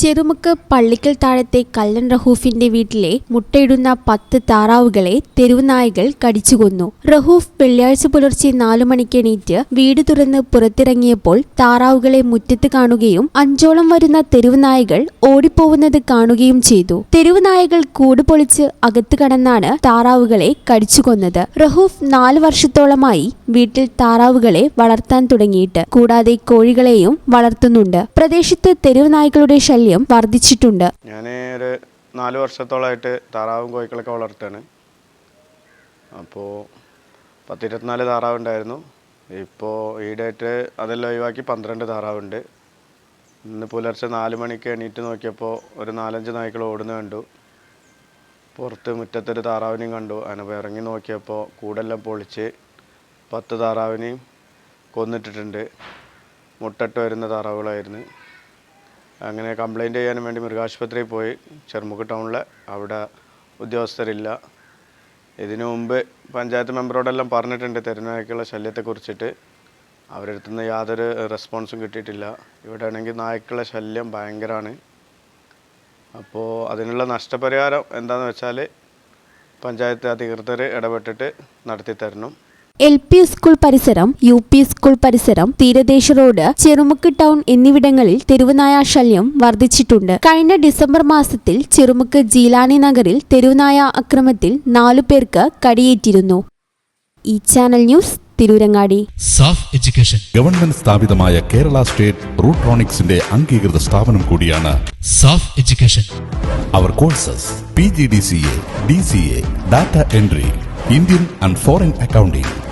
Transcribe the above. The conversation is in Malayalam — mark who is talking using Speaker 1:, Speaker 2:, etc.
Speaker 1: ചെറുമുക്ക് പള്ളിക്കൽ താഴത്തെ കല്ലൻ റഹൂഫിന്റെ വീട്ടിലെ മുട്ടയിടുന്ന പത്ത് താറാവുകളെ തെരുവുനായകൾ കടിച്ചുകൊന്നു. റഹൂഫ് വെള്ളിയാഴ്ച പുലർച്ചെ നാലു മണിക്ക് എണീറ്റ് വീട് തുറന്ന് പുറത്തിറങ്ങിയപ്പോൾ താറാവുകളെ മുറ്റത്ത് കാണുകയും അഞ്ചോളം വരുന്ന തെരുവുനായകൾ ഓടിപ്പോവുന്നത് കാണുകയും ചെയ്തു. തെരുവുനായകൾ കൂട് പൊളിച്ച് അകത്ത് കടന്നാണ് താറാവുകളെ കടിച്ചുകൊന്നത്. റഹൂഫ് നാല് വർഷത്തോളമായി വീട്ടിൽ താറാവുകളെ വളർത്താൻ തുടങ്ങിയിട്ട് കൂടാതെ കോഴികളെയും വളർത്തുന്നുണ്ട്. പ്രദേശത്ത് തെരുവുനായകളുടെ ശല്യം വർദ്ധിച്ചിട്ടുണ്ട്.
Speaker 2: ഞാൻ ഒരു നാല് വർഷത്തോളമായിട്ട് താറാവും കോഴിക്കളൊക്കെ വളർത്തുകയാണ്. അപ്പോൾ പത്തിരുപത്തിനാല് താറാവുണ്ടായിരുന്നു ഇപ്പോൾ ഈടായിട്ട് അതെല്ലാം ഒഴിവാക്കി പന്ത്രണ്ട് താറാവുണ്ട് ഇന്ന് പുലർച്ചെ നാല് മണിക്ക് എണീറ്റ് നോക്കിയപ്പോൾ ഒരു നാലഞ്ച് നായ്ക്കൾ ഓടുന്ന കണ്ടു. പുറത്ത് മുറ്റത്തൊരു താറാവിനെയും കണ്ടു. അതിനെ ഇറങ്ങി നോക്കിയപ്പോൾ കൂടെല്ലാം പൊളിച്ച് പത്ത് താറാവിനെയും കൊന്നിട്ടിട്ടുണ്ട്. മുട്ടട്ട് വരുന്ന താറാവുകളായിരുന്നു. അങ്ങനെ കംപ്ലൈന്റ് ചെയ്യാൻ വേണ്ടി മൃഗാശുപത്രിയിൽ പോയി. ചെറുമുക്ക് ടൗണിൽ അവിടെ ഉദ്യോഗസ്ഥരില്ല. ഇതിനു മുമ്പ് പഞ്ചായത്ത് മെമ്പറോടെല്ലാം പറഞ്ഞിട്ടുണ്ട് തെരുനായ്ക്കുള്ള ശല്യത്തെക്കുറിച്ചിട്ട്. അവരടുത്തു നിന്ന് യാതൊരു റെസ്പോൺസും കിട്ടിയിട്ടില്ല. ഇവിടെ ആണെങ്കിൽ നായ്ക്കളുടെ ശല്യം ഭയങ്കരമാണ് അപ്പോൾ അതിനുള്ള നഷ്ടപരിഹാരം എന്താണെന്ന് വെച്ചാൽ പഞ്ചായത്ത് അധികൃതർ ഇടപെട്ടിട്ട് നടത്തി തരണം
Speaker 1: എൽ പി സ്കൂൾ പരിസരം യു പി സ്കൂൾ പരിസരം തീരദേശ റോഡ് ചെറുമുക്ക് ടൗൺ എന്നിവിടങ്ങളിൽ തെരുവുനായ ശല്യം വർദ്ധിച്ചിട്ടുണ്ട്. കഴിഞ്ഞ ഡിസംബർ മാസത്തിൽ ചെറുമുക്ക് ജീലാനി നഗറിൽ തെരുവുനായ അക്രമത്തിൽ നാലു പേർക്ക് കടിയേറ്റിരുന്നു. ഈ channel news Tirurangadi.
Speaker 3: Saaf education.
Speaker 4: Government സ്ഥാപിതമായ കേരള സ്റ്റേറ്റ് റൂട്രോണിക്സിന്റെ അംഗീകൃത സ്ഥാപനം കൂടിയാണ്
Speaker 3: SAFF education.
Speaker 4: Our courses P G D C A D C A data entry Indian and foreign accounting.